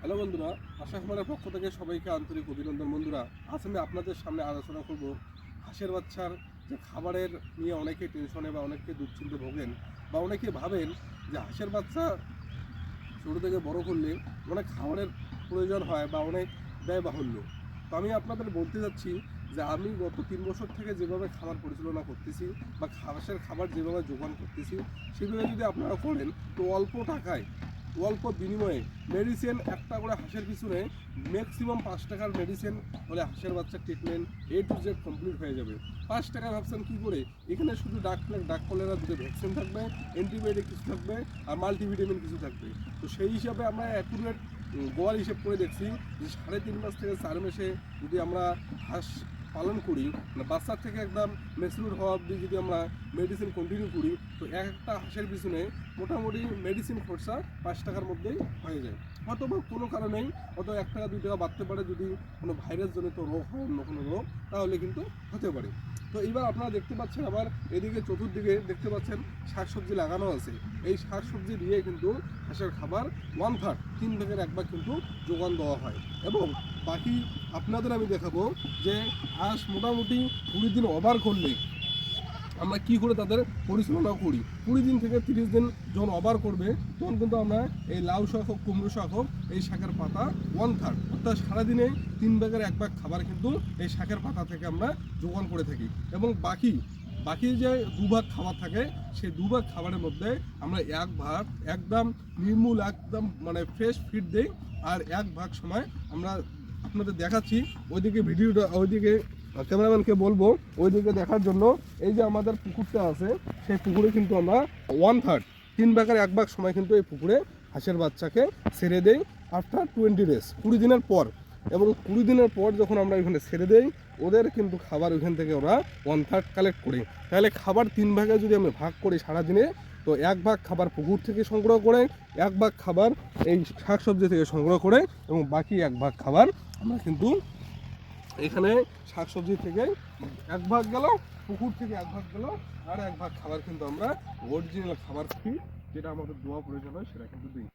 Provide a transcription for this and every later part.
Hello বন্ধুরা, আশা কুমারের পক্ষ থেকে সবাইকে আন্তরিক অভিনন্দন বন্ধুরা। আজ আমি আপনাদের সামনে আলোচনা করব হাঁসের বাচ্চার যে খাবারের নিয়ে অনেকে টেনশনে বা অনেকে দুশ্চিন্তে ভোগেন বা অনেকে ভাবেন যে হাঁসের বাচ্চা ছোটো থেকে বড় করলে অনেক খাবারের প্রয়োজন হয় বা অনেক ব্যয়বাহুল্য। তো আমি আপনাদের বলতে যাচ্ছি যে আমি গত তিন বছর থেকে যেভাবে খাবার পরিচালনা করতেছি বা হাঁসের খাবার যেভাবে যোগান করতেছি সেভাবে যদি আপনারা করেন তো অল্প টাকায় অল্প বিনিময়ে মেডিসিন একটা করে হাঁসের পিছনে ম্যাক্সিমাম পাঁচ টাকার মেডিসিন হলে হাঁসের বাচ্চার treatment A to Z complete হয়ে যাবে। পাঁচ টাকা ভাবছেন কী করে? এখানে শুধু ডাক প্লেক ডাক কলেরা দুটো ভ্যাকসিন থাকবে অ্যান্টিবায়োটিক কিছু থাকবে আর মাল্টিভিটামিন কিছু থাকবে। তো সেই হিসাবে আমরা অ্যাকুরেট গোয়াল হিসেব করে দেখছি যে সাড়ে তিন মাস থেকে চার মাসে যদি আমরা হাঁস পালন করি মানে বাচ্চার থেকে একদম মেচুর হওয়া অবধি যদি আমরা মেডিসিন কন্টিনিউ করি, তো এক একটা হাঁসের পিছনে মোটামুটি মেডিসিন খরচা পাঁচ টাকার মধ্যেই হয়ে যায়। হয়তো বা কোনো কারণেই হয়তো এক টাকা, দুই টাকা বাড়তে পারে যদি কোনো ভাইরাস জনিত রোগ হয়, অন্য কোনো রোগ, তাহলে কিন্তু হতে পারে। তো এইবার আপনারা দেখতে পাচ্ছেন, আবার এদিকে চতুর্দিকে দেখতে পাচ্ছেন শাকসবজি লাগানো আছে। এই শাকসবজি দিয়ে কিন্তু হাঁসের খাবার ওয়ান থার্ড তিন ভাগের এক ভাগ কিন্তু যোগান দেওয়া হয়। এবং বাকি আপনাদের আমি দেখাবো যে হাঁস মোটামুটি কুড়ি দিন ওভার করলে আমরা কি করে তাদের পরিচালনা করি। কুড়ি দিন থেকে তিরিশ দিন যখন ওভার করবে, তখন কিন্তু আমরা এই লাউ শাক হোক, কুমড়ো শাক হোক, এই শাকের পাতা ওয়ান থার্ড অর্থাৎ সারাদিনে তিন ভাগের এক ভাগ খাবার কিন্তু এই শাকের পাতা থেকে আমরা যোগান করে থাকি। এবং বাকি বাকি যে দুভাগ খাবার থাকে, সেই দুভাগ খাবারের মধ্যে আমরা এক ভাগ একদম নির্মূল, একদম মানে ফ্রেশ ফিড দিই। আর এক ভাগ সময় আমরা আপনাদের দেখাচ্ছি, ওইদিকে ভিডিওটা, ওইদিকে ক্যামেরাম্যানকে বলব, ওইদিকে দেখার জন্য। এই যে আমাদের পুকুরটা আছে, সেই পুকুরে কিন্তু আমরা ওয়ান থার্ড তিন ভাগের এক ভাগ সময় কিন্তু এই পুকুরে হাঁসের বাচ্চাকে ছেড়ে দেই আফটার টোয়েন্টি ডেজ কুড়ি দিনের পর। এবং কুড়ি দিনের পর যখন আমরা এখানে ছেড়ে দেই, ওদের কিন্তু খাবার ওইখান থেকে ওরা ওয়ান থার্ড কালেক্ট করি। তাহলে খাবার তিন ভাগে যদি আমরা ভাগ করি সারাদিনে, তো এক ভাগ খাবার পুকুর থেকে সংগ্রহ করে, এক ভাগ খাবার এই শাকসবজি থেকে সংগ্রহ করে এবং বাকি এক ভাগ খাবার আমরা কিন্তু এখানে শাকসবজি থেকে এক ভাগ গেল, পুকুর থেকে এক ভাগ গেল, আর এক ভাগ খাবার কিন্তু আমরা অরিজিনাল খাবার ফি যেটা আমাদের দোয়া প্রয়োজন হয়, সেটা কিন্তু দিই।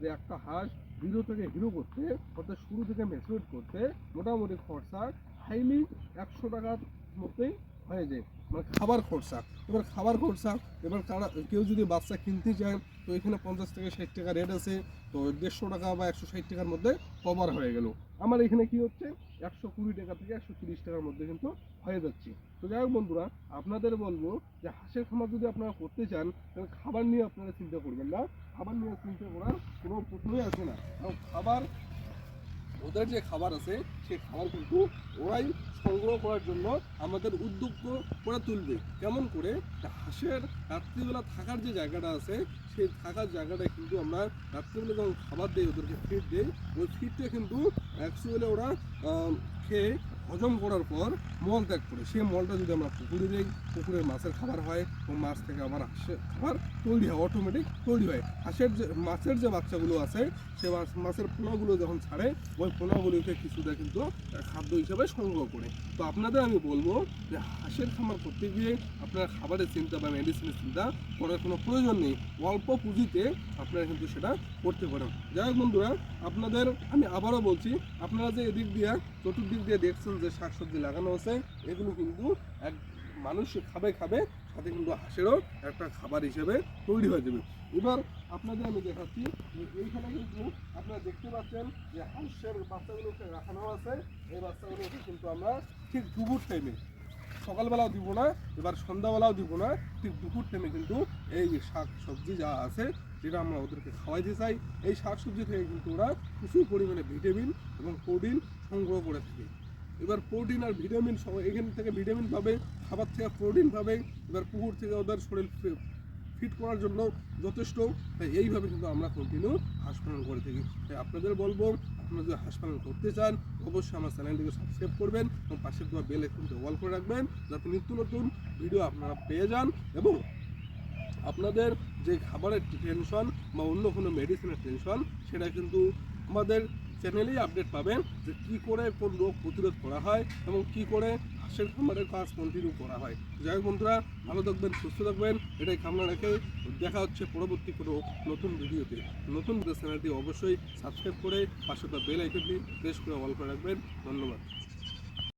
যে একটা হাঁস জিরো থেকে হিরো করতে, অর্থাৎ শুরু থেকে ম্যাচিউর করতে, মোটামুটি খরচা হাইলি একশো টাকার মধ্যেই হয়ে যায় মানে খাবার খরচা, এবার খাবার খরচা, এবার তারা কেউ যদি বাচ্চা কিনতে চায়, তো এখানে পঞ্চাশ থেকে ষাট টাকা রেট আছে, তো দেড়শো টাকা বা একশো ষাট টাকার মধ্যে কভার হয়ে গেল। আমার এখানে কি হচ্ছে, একশো কুড়ি টাকা থেকে একশো তিরিশ টাকার মধ্যে কিন্তু হয়ে যাচ্ছে। তো যাই হোক বন্ধুরা, আপনাদের বলব যে হাঁসের খামার যদি আপনারা করতে চান, তাহলে খাবার নিয়ে আপনারা চিন্তা করবেন না। খাবার নিয়ে চিন্তা করার কোনো প্রশ্নই আসে না। কারণ খাবার ওদের যে খাবার আছে সেই খাবার কিন্তু ওরাই সংগ্রহ করার জন্য আমাদের উদ্যোগ করে তুলবে। কেমন করে? হাঁসের রাত্রিবেলা থাকার যে জায়গাটা আছে, সেই থাকার জায়গাটা কিন্তু আমরা রাত্রিবেলা যখন খাবার দিই, ওদেরকে ফিড দিই, ওই ফিডটা কিন্তু অ্যাকচুয়ালি ওরা খেয়ে হজম করার পর মল ত্যাগ করে। সেই মলটা যদি আমরা পুকুরে দিই, পুকুরের মাছের খাবার হয় ও মাছ থেকে আবার হাঁসের খাবার তৈরি হয় অটোমেটিক তৈরি হয়। হাঁসের যে মাছের যে বাচ্চাগুলো আছে, সে মাছের পোনাগুলো যখন ছাড়ে, ওই পোনাগুলোকে কিছুটা কিন্তু খাদ্য হিসেবে সংগ্রহ করে। তো আপনাদের আমি বলব যে হাঁসের খামার করতে গিয়ে আপনার খাবারের চিন্তা বা মেডিসিনের চিন্তা করার কোনো প্রয়োজন নেই। অল্প পুঁজিতে আপনারা কিন্তু সেটা করতে পারেন। যাই হোক বন্ধুরা, আপনাদের আমি আবারও বলছি, আপনারা যে এদিক দিয়ে, চতুর্দিক দিয়ে দেখছেন যে শাকসবজি লাগানো আছে এগুলো কিন্তু এক মানুষ খাবে খাবে, সাথে কিন্তু হাঁসেরও একটা খাবার হিসেবে তৈরি হয়ে যাবে। এবার আপনাদের আমি দেখাচ্ছি, যে এইখানে কিন্তু আপনারা দেখতে পাচ্ছেন যে হাঁসের বাচ্চাগুলোকে রাখানো আছে। এই বাচ্চাগুলোকে কিন্তু আমরা ঠিক দুপুর টাইমে সকালবেলাও দিব না, এবার সন্ধ্যাবেলাও দিব না, ঠিক দুপুর টাইমে কিন্তু এই শাক সবজি যা আছে, যেটা আমরা ওদেরকে খাওয়াইতে চাই, এই শাক সবজি থেকে কিন্তু ওরা প্রচুর পরিমাণে ভিটামিন এবং প্রোটিন সংগ্রহ করে থাকে। এবার প্রোটিন আর ভিটামিন সহ, এখান থেকে ভিটামিন পাবে, খাবার থেকে প্রোটিন পাবে, এবার পুকুর থেকে ওদের শরীর ফিট করার জন্য যথেষ্ট। তাই এইভাবে কিন্তু আমরা কন্টিনিউ হাঁস পালন করে থাকি। তাই আপনাদের বলব, আপনারা যদি হাঁস পালন করতে চান, অবশ্যই আমার চ্যানেলটিকে সাবস্ক্রাইব করবেন এবং পাশে দেওয়া বেল একটু অল করে রাখবেন, যাতে নিত্য নতুন ভিডিও আপনারা পেয়ে যান এবং আপনাদের যে খাবারের টেনশন বা অন্য কোনো মেডিসিনের টেনশন সেটা কিন্তু আমাদের চ্যানেলেই আপডেট পাবেন যে কী করে কোন রোগ প্রতিরোধ করা হয় এবং কি করে হাঁসের খামারের কাজ কন্টিনিউ করা হয়। যাই বন্ধুরা, ভালো থাকবেন, সুস্থ থাকবেন, এটাই কামনা রেখে দেখা হচ্ছে পরবর্তী কোনো নতুন ভিডিওতে। নতুন চ্যানেলটি অবশ্যই সাবস্ক্রাইব করে পাশে বেল আইকনটি প্রেস করে অল করে রাখবেন। ধন্যবাদ।